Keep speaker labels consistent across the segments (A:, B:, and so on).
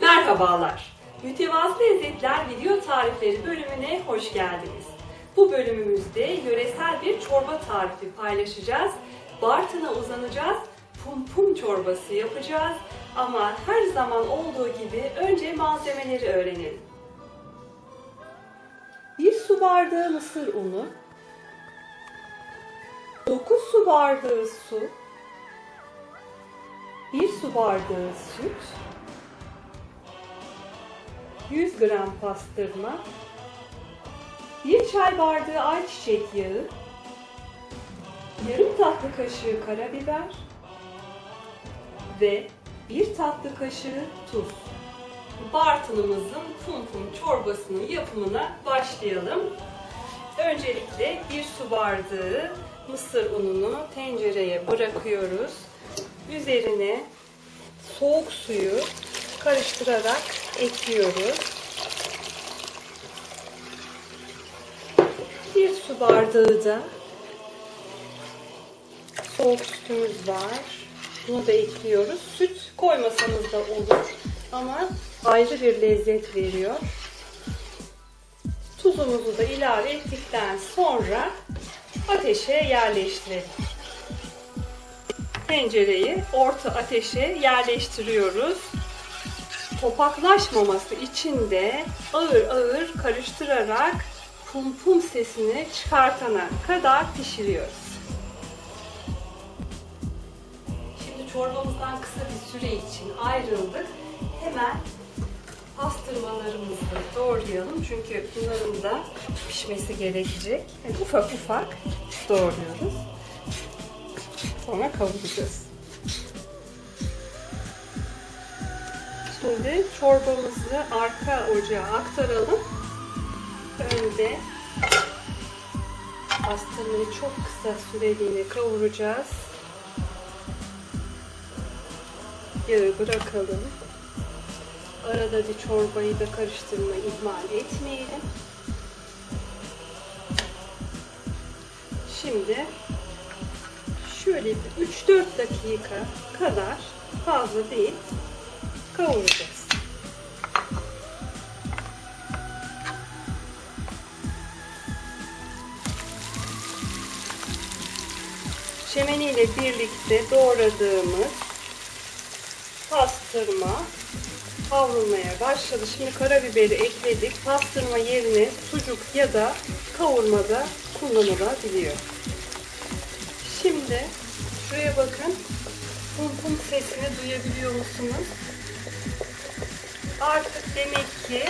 A: Merhabalar. Mütevazı Lezzetler Video Tarifleri bölümüne hoş geldiniz. Bu bölümümüzde yöresel bir çorba tarifi paylaşacağız. Bartın'a uzanacağız. Pum pum çorbası yapacağız. Ama her zaman olduğu gibi önce malzemeleri öğrenelim. 1 su bardağı mısır unu, 9 su bardağı su, 1 su bardağı süt, 100 gram pastırma, 1 çay bardağı ayçiçek yağı, yarım tatlı kaşığı karabiber ve 1 tatlı kaşığı tuz. Bartınımızın kum kum çorbasının yapımına başlayalım. Öncelikle 1 su bardağı mısır ununu tencereye bırakıyoruz. Üzerine soğuk suyu karıştırarak ekliyoruz. Bir su bardağı da soğuk sütümüz var. Bunu da ekliyoruz. Süt koymasanız da olur ama ayrı bir lezzet veriyor. Tuzumuzu da ilave ettikten sonra ateşe yerleştirelim. Tencereyi orta ateşe yerleştiriyoruz. Topaklaşmaması için de ağır ağır karıştırarak pum pum sesini çıkartana kadar pişiriyoruz. Şimdi çorbamızdan kısa bir süre için ayrıldık. Hemen pastırmalarımızı doğrayalım. Çünkü bunların da pişmesi gerekecek. Yani ufak ufak doğruyoruz. Sonra kavuracağız. Şimdi çorbamızı arka ocağa aktaralım. Önde pastırmayı çok kısa süreliğine kavuracağız. Yağı bırakalım. Arada bir çorbayı da karıştırmayı ihmal etmeyelim. Şimdi şöyle bir 3-4 dakika kadar fazla değil kavuracağız. Şemeni ile birlikte doğradığımız pastırma kavrulmaya başladı. Şimdi karabiberi ekledik. Pastırma yerine sucuk ya da kavurmada kullanılabiliyor. Şimdi şuraya bakın. Pum pum sesini duyabiliyor musunuz? Artık demek ki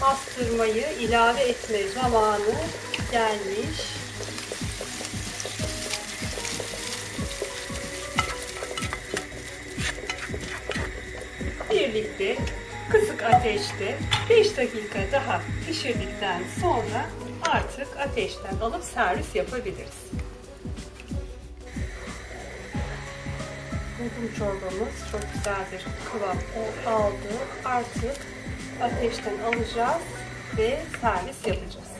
A: pastırmayı ilave etme zamanı gelmiş. Birlikte kısık ateşte 5 dakika daha pişirdikten sonra artık ateşten alıp servis yapabiliriz. Bulgur çorbamız çok güzel bir kıvam aldı. Artık ateşten alacağız ve servis yapacağız.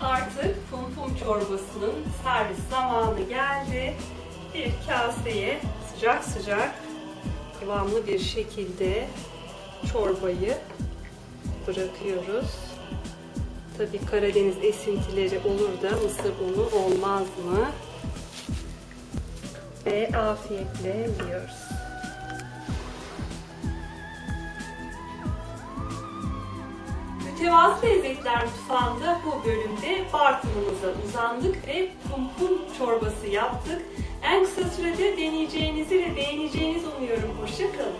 A: Artık pum pum çorbasının servis zamanı geldi. Bir kaseye sıcak sıcak kıvamlı bir şekilde çorbayı bırakıyoruz. Tabii Karadeniz esintileri olur da mısır unu olmaz mı? Ve afiyetle yiyoruz. Mütevazı Lezzetler Mutfağı'nda bu bölümde Bartın'ımıza uzandık ve pum pum çorbası yaptık. En kısa sürede deneyeceğinizi ve beğeneceğinizi umuyorum. Hoşçakalın.